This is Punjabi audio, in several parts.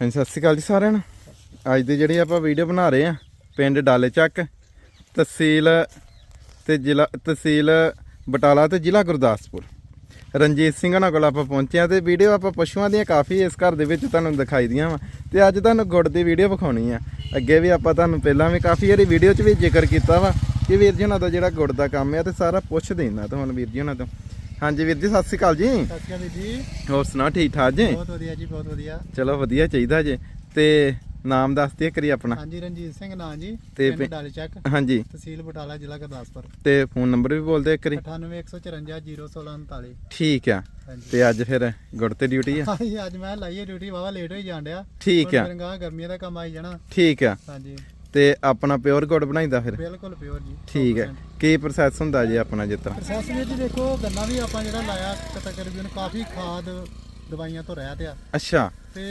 ਹਾਂਜੀ, ਸਤਿ ਸ਼੍ਰੀ ਅਕਾਲ ਜੀ ਸਾਰਿਆਂ ਨੂੰ। ਅੱਜ ਦੀ ਜਿਹੜੀ ਆਪਾਂ ਵੀਡੀਓ ਬਣਾ ਰਹੇ ਆ ਪਿੰਡ ਡਾਲੇ ਚੱਕ, ਤਹਿਸੀਲ ਤੇ ਜ਼ਿਲ੍ਹਾ, ਤਹਿਸੀਲ ਬਟਾਲਾ ਤੇ ਜ਼ਿਲ੍ਹਾ ਗੁਰਦਾਸਪੁਰ। ਰਣਜੀਤ ਸਿੰਘ ਉਹਨਾਂ ਕੋਲ ਆਪਾਂ ਪਹੁੰਚੇ ਆ ਤੇ ਵੀਡੀਓ ਆਪਾਂ ਪਸ਼ੂਆਂ ਦੀਆਂ ਕਾਫੀ ਇਸ ਘਰ ਦੇ ਵਿੱਚ ਤੁਹਾਨੂੰ ਦਿਖਾਈ ਦੀਆਂ ਵਾ। ਤੇ ਅੱਜ ਤੁਹਾਨੂੰ ਗੁੜ ਦੀ ਵੀਡੀਓ ਵਿਖਾਉਣੀ ਆ। ਅੱਗੇ ਵੀ ਆਪਾਂ ਤੁਹਾਨੂੰ ਪਹਿਲਾਂ ਵੀ ਕਾਫੀ ਵਾਰੀ ਵੀਡੀਓ 'ਚ ਵੀ ਜ਼ਿਕਰ ਕੀਤਾ ਵਾ ਕਿ ਵੀਰ ਜੀ ਉਹਨਾਂ ਦਾ ਜਿਹੜਾ ਗੁੜ ਦਾ ਕੰਮ ਆ ਤੇ ਸਾਰਾ ਪੁੱਛ ਦੇਣਾ ਤੁਹਾਨੂੰ ਵੀਰ ਜੀ ਉਹਨਾਂ ਤੋਂ ਹਾਂਜੀ ਵੀਰ ਜੀ ਸਤਿ ਸ਼੍ਰੀ ਅਕਾਲ ਜੀ। ਸਤਿ ਸ਼੍ਰੀ ਅਕਾਲ ਵੀਰ ਜੀ। ਹੋਰ ਸੁਣਾ ਠੀਕ ਠਾਕ ਜੀ? ਬਹੁਤ ਵਧੀਆ ਜੀ ਬਹੁਤ ਵਧੀਆ। ਚਲੋ ਵਧੀਆ ਚਾਹੀਦਾ ਜੇ। ਤੇ ਨਾਮ ਦੱਸ ਦਿਓ ਕਰੀ ਆਪਣਾ। ਹਾਂਜੀ ਰਣਜੀਤ ਸਿੰਘ ਨਾਂ ਜੀ ਤੇ ਡਾਲੇ ਚੱਕ ਹਾਂਜੀ। ਤਹਿਸੀਲ ਬਟਾਲਾ ਜ਼ਿਲ੍ਹਾ ਗੁਰਦਾਸਪੁਰ। ਤੇ ਫੋਨ ਨੰਬਰ ਵੀ ਬੋਲ ਦਿਓ ਇੱਕ ਵਾਰੀ। 9814501639 ਠੀਕ ਆ। ਤੇ ਅੱਜ ਫਿਰ ਗੁੜ ਤੇ ਡਿਊਟੀ ਆ? ਹਾਂਜੀ ਅੱਜ ਮੈਂ ਲਾਈਏ ਡਿਊਟੀ ਵਾਵਾ ਲੇਟ ਹੋਈ ਜਾਣ ਡਿਆ। ਠੀਕ ਆ। ਗਰਮੀਆਂ ਦਾ ਕੰਮ ਆਈ ਜਾਣਾ। ਠੀਕ ਆ। ਹਾਂਜੀ। ਤੇ ਆਪਣਾ ਪਿਓਰ ਗੁੜ ਬਣਾਈਦਾ ਫਿਰ? ਬਿਲਕੁਲ ਪਿਓਰ ਜੀ ਠੀਕ ਹੈ। ਕੀ ਪ੍ਰੋਸੈਸ ਹੁੰਦਾ ਜੀ ਆਪਣਾ ਜਿੱਦਾਂ ਪ੍ਰੋਸੈਸ ਵਿੱਚ ਦੇਖੋ ਗੰਨਾ ਵੀ ਆਪਾਂ ਜਿਹੜਾ ਲਾਇਆ ਤਕਰੀਬਨ ਕਾਫੀ ਖਾਦ ਦਵਾਈਆਂ ਤੋਂ ਰਹਿਤ ਆ। ਅੱਛਾ। ਤੇ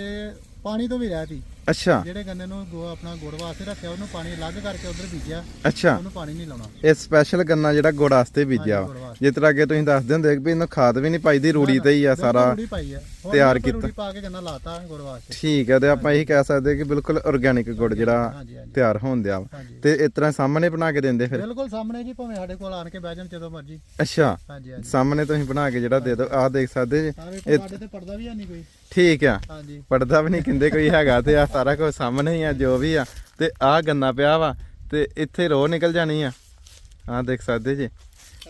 ਪਾਣੀ ਤੋਂ ਵੀ ਰਹਿਤ ਹੀ। ਅੱਛਾ। ਜਿਹੜੇ ਗੰਨੇ ਨੂੰ ਗੋ ਆਪਣਾ ਗੁੜ ਵਾਸਤੇ ਰੱਖਿਆ ਉਹਨੂੰ ਪਾਣੀ ਅਲੱਗ ਕਰਕੇ ਉਧਰ ਬੀਜਿਆ। ਅੱਛਾ। ਉਹਨੂੰ ਪਾਣੀ ਨਹੀਂ ਲਾਉਣਾ। ਇਹ ਸਪੈਸ਼ਲ ਗੰਨਾ ਜਿਹੜਾ ਗੁੜ ਵਾਸਤੇ ਬੀਜਿਆ ਹਾਂਜੀ, ਗੁੜ ਵਾ ਵਾਸਤੇ। ਜਿਸ ਤਰ੍ਹਾਂ ਕਿ ਤੁਸੀਂ ਦੱਸਦੇ ਹੁੰਦੇ ਵੀ ਇਹਨੂੰ ਖਾਦ ਵੀ ਨਹੀਂ ਪਾਈਦੀ ਰੂੜੀ ਤੇ ਹੀ ਆ ਸਾਰਾ ਰੂੜੀ ਪਾਈ ਆ। ਹੋਰ ਤਿਆਰ ਕੀਤਾ। ਰੂੜੀ ਪਾ ਕੇ ਗੰਨਾ ਲਾਤਾ ਗੁੜ ਵਾਸਤੇ। ਠੀਕ ਹੈ ਤੇ ਆਪਾਂ ਇਹੀ ਕਹਿ ਸਕਦੇ ਕਿ ਬਿਲਕੁਲ ਆਰਗੇਨਿਕ ਗੁੜ ਜਿਹੜਾ ਹਾਂਜੀ ਹਾਂਜੀ ਤਿਆਰ ਹੋਣ ਦਿਆ ਵਾ। ਹਾਂਜੀ। ਤੇ ਇਸ ਤਰ੍ਹਾਂ ਸਾਹਮਣੇ ਬਣਾ ਕੇ ਦਿੰਦੇ ਫਿਰ? ਬਿਲਕੁਲ ਸਾਹਮਣੇ ਜੀ ਭਾਵੇਂ ਸਾਡੇ ਕੋਲ ਆਣ ਕੇ ਬਹਿ ਜਾਣ ਜਦੋਂ ਮਰਜ਼ੀ। ਅੱਛਾ। ਹਾਂਜੀ ਹਾਂਜੀ। ਸਾਹਮਣੇ ਤੁਸੀਂ ਬਣਾ ਕੇ ਜਿਹੜਾ ਦੇ ਦਿਓ ਆਹ ਦੇਖ ਸਕਦੇ ਜੀ। ਸਾਰੇ ਇਹ- ਕੋਲ ਸਾਡੇ ਤੇ ਪਰਦਾ ਵੀ ਹੈ ਨਹੀਂ ਕੋਈ। ਠੀਕ ਆ। ਹਾਂਜੀ। ਪੜਦਾ ਵੀ ਨਹੀਂ ਕਿੰਦੇ ਕੋਈ ਹੈਗਾ ਤੇ ਆ ਸਾਰਾ ਕੁਝ ਸਾਹਮਣੇ ਹੀ ਆ ਜੋ ਵੀ ਆ। ਤੇ ਆ ਗੰਨਾ ਪਿਆ ਵਾ ਤੇ ਇੱਥੇ ਰੋ ਨਿਕਲ ਜਾਣੀ ਆ। ਆ ਦੇਖ ਸਕਦੇ ਜੀ।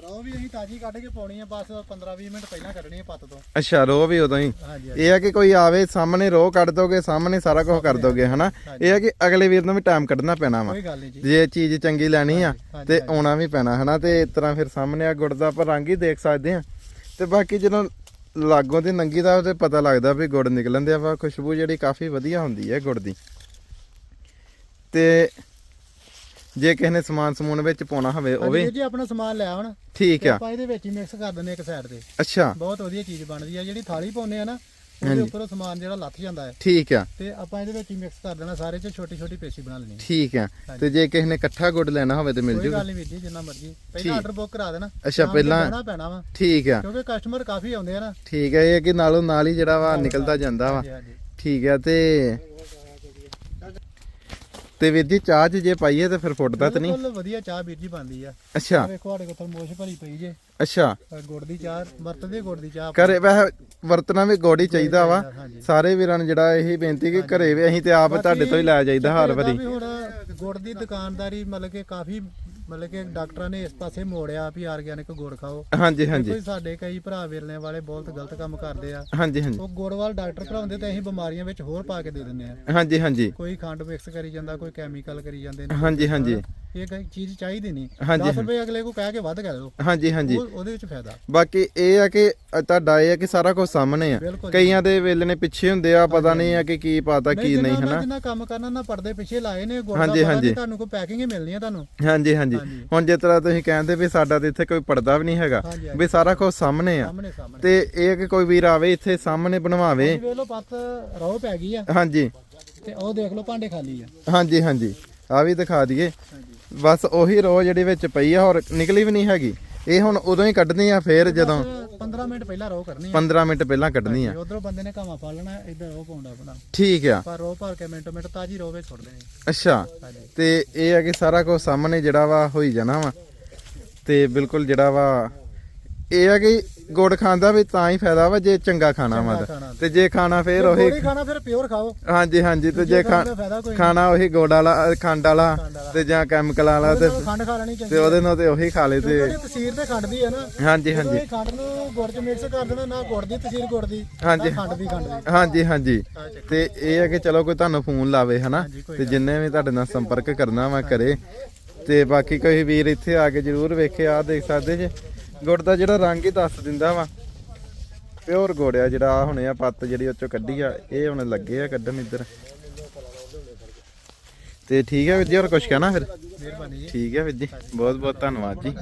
ਰੋ ਵੀ ਅਸੀਂ ਤਾਜੀ ਕੱਢ ਕੇ ਪਾਉਣੀ ਆ ਬਸ 15 20 ਮਿੰਟ ਪਹਿਲਾਂ ਕੱਢਣੀ ਆ ਪੱਤ ਤੋਂ। ਅੱਛਾ ਰੋ ਵੀ ਉਦੋਂ ਹੀ। ਇਹ ਆ ਕਿ ਕੋਈ ਆਵੇ ਸਾਹਮਣੇ ਰੋ ਕੱਢ ਦੋਗੇ ਸਾਹਮਣੇ ਸਾਰਾ ਕੁਝ ਕਰ ਦੋਗੇ ਹਨਾ? ਇਹ ਆ ਕਿ ਅਗਲੇ ਵੀਰ ਨੂੰ ਵੀ ਟਾਈਮ ਕੱਢਣਾ ਪੈਣਾ ਵਾ। ਜੀ। ਚੀਜ਼ ਚੰਗੀ ਲੈਣੀ ਆ ਤੇ। ਆਉਣਾ ਵੀ ਪੈਣਾ ਹਨਾ? ਤੇ ਇਸ ਤਰ੍ਹਾਂ ਫਿਰ ਸਾਹਮਣੇ ਆ ਗੁੜ ਦਾ ਆਪਾਂ ਰੰਗ ਹੀ ਦੇਖ ਸਕਦੇ ਆ। ਤੇ ਬਾਕੀ ਜਦੋਂ ਲਾਗੋਂ ਦੀ ਨੰਗੀ ਦਾ ਤੇ ਪਤਾ ਲੱਗਦਾ ਵੀ ਗੁੜ ਨਿਕਲਣ ਦੇ ਵਾ। ਖੁਸ਼ਬੂ ਜਿਹੜੀ ਕਾਫੀ ਵਧੀਆ ਹੁੰਦੀ ਹੈ ਗੁੜ ਦੀ। ਤੇ ਜੇ ਕਿਸੇ ਨੇ ਸਮਾਨ ਸਮੂਨ ਵਿੱਚ ਪਾਉਣਾ ਹੋਵੇ ਉਹ ਵੀ ਜੀ ਆਪਣਾ ਸਮਾਨ ਲਿਆ ਹੁਣ ਠੀਕ ਆ। ਆਪਾਂ ਇਹਦੇ ਵਿੱਚ ਹੀ ਮਿਕਸ ਕਰ ਦਿੰਦੇ ਇੱਕ ਸਾਈਡ ਤੇ। ਅੱਛਾ। ਬਹੁਤ ਵਧੀਆ ਚੀਜ਼ ਬਣਦੀ ਆ। ਜਿਹੜੀ ਥਾਲੀ ਪਾਉਂਦੇ ਆ ਨਾ ਉਹਦੇ ਹਾਂਜੀ। ਉੱਪਰੋਂ ਸਮਾਨ ਜਿਹੜਾ ਲੱਥ ਜਾਂਦਾ ਹੈ। ਠੀਕ ਆ। ਤੇ ਆਪਾਂ ਇਹਦੇ ਵਿੱਚ ਹੀ ਮਿਕਸ ਕਰ ਦੇਣਾ ਸਾਰੇ ਚ ਛੋਟੀ ਛੋਟੀ ਪੇਸੀ ਬਣਾ ਲੈਣੀ ਠੀਕ ਆ। ਤੇ ਜੇ ਕਿਸੇ ਨੇ ਇਕੱਠਾ ਗੁੜ ਲੈਣਾ ਹੋਵੇ ਤੇ ਮਿਲ ਕੋਈ ਜੂਗਾ। ਗੱਲ ਨਹੀਂ ਵੀਰ ਜੀ ਜਿੰਨਾ ਮਰਜ਼ੀ। ਠੀਕ। ਪਹਿਲਾਂ ਆਰਡਰ ਬੁੱਕ ਕਰਾ ਦੇਣਾ। ਅੱਛਾ, ਸ਼ਾਮ ਨੂੰ ਪਹਿਲਾਂ- ਬਹਿਣਾ ਪੈਣਾ ਵਾ। ਠੀਕ ਆ। ਕਿਉਂਕਿ ਕਸਟਮਰ ਕਾਫੀ ਆਉਂਦੇ ਆ ਨਾ। ਠੀਕ ਆ ਇਹ ਆ ਕਿ ਨਾਲੋਂ ਨਾਲ ਹੀ ਜਿਹੜਾ ਵਾ ਨਿਕਲਦਾ ਜਾਂਦਾ ਵਾ। ਹਾਂਜੀ ਹਾਂਜੀ। ਠੀਕ ਆ ਤੇ ਤੇ ਵੀਰ ਜੀ ਚਾਹ 'ਚ ਜੇ ਪਾਈਏ ਤੇ ਫਿਰ ਫੁੱਟਦਾ ਤਾਂ ਨਹੀਂ? ਬਿਲਕੁਲ ਵਧੀਆ ਚਾਹ ਵੀਰ ਜੀ ਬਣਦੀ ਆ। ਅੱਛਾ। ਵੇਖੋ ਸਾਡੇ ਕੋਲ ਥਰਮੋਸ਼ ਭਰੀ ਪਈ ਜੇ। ਅੱਛਾ। ਗੁੜ ਦੀ ਚਾਹ ਵਰਤਦੇ ਗੁੜ ਦੀ ਚਾਹ। ਘਰੇ ਵੈਸੇ ਵਰਤਣਾ ਵੀ ਗੋੜੀ ਚਾਹੀਦਾ ਵਾ। ਸਾਰੇ ਵੀਰਾਂ ਨੂੰ ਜਿਹੜਾ ਇਹੀ ਬੇਨਤੀ ਕਿ ਘਰੇ ਵੀ ਅਸੀਂ ਤੇ ਆਪ ਤੁਹਾਡੇ ਤੋਂ ਹੀ ਲੈ ਜਾਈਦਾ ਹਰ ਵਾਰੀ। ਹੁਣ ਗੁੜ ਦੀ ਦੁਕਾਨਦਾਰੀ ਮਤਲਬ ਕਿ ਕਾਫੀ ਮਤਲਬ ਕਿ ਡਾਕਟਰਾਂ ਨੇ ਇਸ ਪਾਸੇ ਮੋੜਿਆ ਵੀ ਆਰਗੈਨਿਕ ਗੁੜ ਖਾਓ। ਹਾਂਜੀ ਹਾਂਜੀ। ਕੋਈ ਸਾਡੇ ਕਈ ਭਰਾ ਵਿਰਲੇ ਵਾਲੇ ਬਹੁਤ ਗਲਤ ਕੰਮ ਕਰਦੇ ਆ। ਹਾਂਜੀ ਹਾਂਜੀ। ਉਹ ਗੁੜ ਵਾਲ ਡਾਕਟਰ ਭਰਾਉਂਦੇ ਤੇ ਅਸੀਂ ਬਿਮਾਰੀਆਂ ਵਿੱਚ ਹੋਰ ਪਾ ਕੇ ਦੇ ਦਿੰਦੇ ਆ। ਹਾਂਜੀ ਹਾਂਜੀ। ਕੋਈ ਖੰਡ ਮਿਕਸ ਕਰੀ ਜਾਂਦਾ ਕੋਈ ਕੈਮੀਕਲ ਕਰੀ ਜਾਂਦੇ ਨੇ। ਹਾਂਜੀ ਹਾਂਜੀ। ਇਹ ਕੋਈ ਚੀਜ਼ ਚਾਹੀਦੀ ਨਹੀਂ। ਹਾਂਜੀ, 10 ਰੁਪਏ ਅਗਲੇ ਕੋ ਕਹਿ ਕੇ ਵੱਧ ਕਹਿ ਦਿਓ ਹਾਂਜੀ ਹਾਂਜੀ। ਉਹ- ਉਹਦੇ ਵਿੱਚ ਫਾਇਦਾ। ਬਾਕੀ ਇਹ ਆ ਕਿ ਤੁਹਾਡਾ ਇਹ ਆ ਕਿ ਸਾਰਾ ਕੁਝ ਸਾਹਮਣੇ ਆ। ਬਿਲਕੁਲ ਕਈਆਂ ਦੇ ਵੇਲੇ ਨੇ ਪਿੱਛੇ ਹੁੰਦੇ ਆ ਪਤਾ ਨਹੀਂ ਆ ਕਿ ਕੀ ਪਾਤਾ ਕੀ ਨਹੀਂ ਹਨਾ? ਜਿੰਨਾ ਕੰਮ ਕਰਨਾ ਨਾ ਪਰਦੇ ਪਿੱਛੇ ਲਾਏ ਨੇ ਗੁੜ ਦਾ ਹਾਂਜੀ, ਪਤਾ ਹਾਂਜੀ। ਨਹੀਂ ਤੁਹਾਨੂੰ ਕੋਈ ਪੈਕਿੰਗ ਹੀ ਮਿਲਣੀ ਆ ਤੁਹਾਨੂੰ। ਹਾਂਜੀ ਹਾਂਜੀ। ਹਾਂਜੀ। ਹੁਣ ਜਿਸ ਤਰ੍ਹਾਂ ਤੁਸੀਂ ਕਹਿੰਦੇ ਵੀ ਸਾਡਾ ਤੇ ਇੱਥੇ ਕੋਈ ਪਰਦਾ ਵੀ ਨਹੀਂ ਹੈਗਾ ਹਾਂਜੀ, ਹਾਂਜੀ। ਵੀ ਸਾਰਾ ਕੁਝ ਸਾਹਮਣੇ ਆ। ਸਾਹਮਣੇ ਸਾਹਮਣੇ। ਤੇ ਇਹ ਕਿ ਕੋਈ ਵੀਰ ਆਵੇ ਇੱਥੇ ਸਾਹਮਣੇ ਬਣਵਾਵੇ। ਵੇਖ ਲਓ ਪੱਤ ਰੋ ਪੈ ਗਈ ਆ। ਹਾਂਜੀ। ਤੇ ਉਹ ਦੇਖ ਲਓ ਭਾਂਡੇ ਖਾਲੀ ਆ। ਹਾਂਜੀ ਹਾਂਜੀ। ਆ ਵੀ ਦਿਖਾ ਦਈਏ। ਹਾਂਜੀ। ਬਸ ਉਹੀ ਰੋ ਜਿਹੜੀ ਵਿੱਚ ਪਈ ਆ ਹੋਰ ਨਿਕਲੀ ਵੀ ਨਹੀਂ ਹੈਗੀ। ਇਹ ਹੁਣ ਉਦੋਂ ਹੀ ਕੱਢਣੀ ਆ ਫੇਰ ਜਦੋਂ 15 ਮਿੰਟ ਪਹਿਲਾਂ ਰੋ ਕਰਨੀ ਆ। 15 ਮਿੰਟ ਪਹਿਲਾਂ ਕੱਢਣੀ ਆ। ਉਧਰੋਂ ਬੰਦੇ ਨੇ ਘਾਵਾ ਫੜ ਲੈਣਾ ਇੱਧਰ ਰੋ ਪਾਉਂਦਾ ਆਪਣਾ। ਠੀਕ ਆ। ਪਰ ਰੋ ਭਰ ਕੇ ਮਿੰਟੋ ਮਿੰਟ ਤਾਜੀ ਰੋ ਵਿੱਚ ਛੱਡ ਦੇਣੀ ਅੱਛਾ। ਤੇ ਇਹ ਆ ਕਿ ਸਾਰਾ ਕੁਝ ਸਾਹਮਣੇ ਜਿਹੜਾ ਵਾ ਹੋਈ ਜਾਣਾ ਵਾ। ਤੇ ਬਿਲਕੁਲ ਜਿਹੜਾ ਵਾ ਇਹ ਆ ਕਿ ਗੁੜ ਖਾਂਦਾ ਵੀ ਤਾਂ ਹੀ ਫਾਇਦਾ ਵਾ ਜੇ ਚੰਗਾ ਖਾਣਾ ਵਾ ਤਾਂ। ਖਾਣਾ। ਤੇ ਜੇ ਖਾਣਾ ਫੇਰ ਉਹੀ ਗੋਲੀ ਖਾਣਾ ਫਿਰ ਪਿਓਰ ਖਾਓ ਹਾਂਜੀ ਹਾਂਜੀ ਤੇ ਜੇ ਖਾ ਖਾਣ ਦਾ ਫਾਇਦਾ ਕੋਈ ਨਹੀਂ ਖਾਣਾ ਉਹੀ ਗੁੜ ਵਾਲਾ ਅ, ਖੰਡ ਵਾਲਾ ਖੰਡ ਵਾਲਾ। ਤੇ ਜਾਂ ਕੈਮੀਕਲ ਵਾਲਾ ਤੇ ਉਹਦੇ ਨਾਲ ਖੰਡ ਖਾ ਲੈਣੀ ਤੇ ਉਹਦੇ ਨਾਲ ਤੇ ਉਹੀ ਖਾ ਲੇ ਤੇ ਉਹਦੀ ਤਸੀਰ ਤੇ ਖੰਡ ਦੀ ਹੈ ਨਾ ਹਾਂਜੀ ਜਦੋਂ ਹਾਂਜੀ ਇਹ ਖੰਡ ਨੂੰ ਗੁੜ ਚ ਮਿਕਸ ਕਰ ਦੇਣਾ ਨਾ ਗੁੜ ਦੀ ਤਸੀਰ ਗੁੜ ਦੀ ਹਾਂਜੀ। ਖੰਡ ਦੀ ਖੰਡ ਦੀ ਹਾਂਜੀ ਹਾਂਜੀ। ਤੇ ਇਹ ਹੈ ਕਿ ਚਲੋ ਕੋਈ ਤੁਹਾਨੂੰ ਫੋਨ ਲਾਵੇ ਹਨਾ ਹਾਂਜੀ, ਕੋਈ ਤੇ ਜਿੰਨੇ ਵੀ ਤੁਹਾਡੇ ਨਾਲ ਸੰਪਰਕ ਕਰਨਾ ਵਾ ਕਰੇ ਤੇ ਬਾਕੀ ਕੋਈ ਵੀਰ ਇੱਥੇ ਆ ਕੇ ਜਰੂਰ ਵੇਖੇ ਆ ਦੇਖ ਸਕਦੇ ਜੇ ਗੁੜ ਦਾ ਜਿਹੜਾ ਰੰਗ ਹੀ ਦੱਸ ਦਿੰਦਾ ਵਾ। ਪਿਓਰ ਗੁੜ ਆ ਜਿਹੜਾ ਆ ਹੁਣੇ ਆ ਪੱਤ ਜਿਹੜੀ ਉਹ ਚੋਂ ਕੱਢੀ ਆ ਇਹ ਹੁਣ ਲੱਗੇ ਆ ਕੱਢਣ ਇੱਧਰ। ਤੇ ਠੀਕ ਹੈ ਵੀਰ ਜੀ ਹੋਰ ਕੁਝ ਕਹਿਣਾ ਫਿਰ? ਠੀਕ ਹੈ ਵੀਰ ਜੀ ਬਹੁਤ ਬਹੁਤ ਧੰਨਵਾਦ ਜੀ।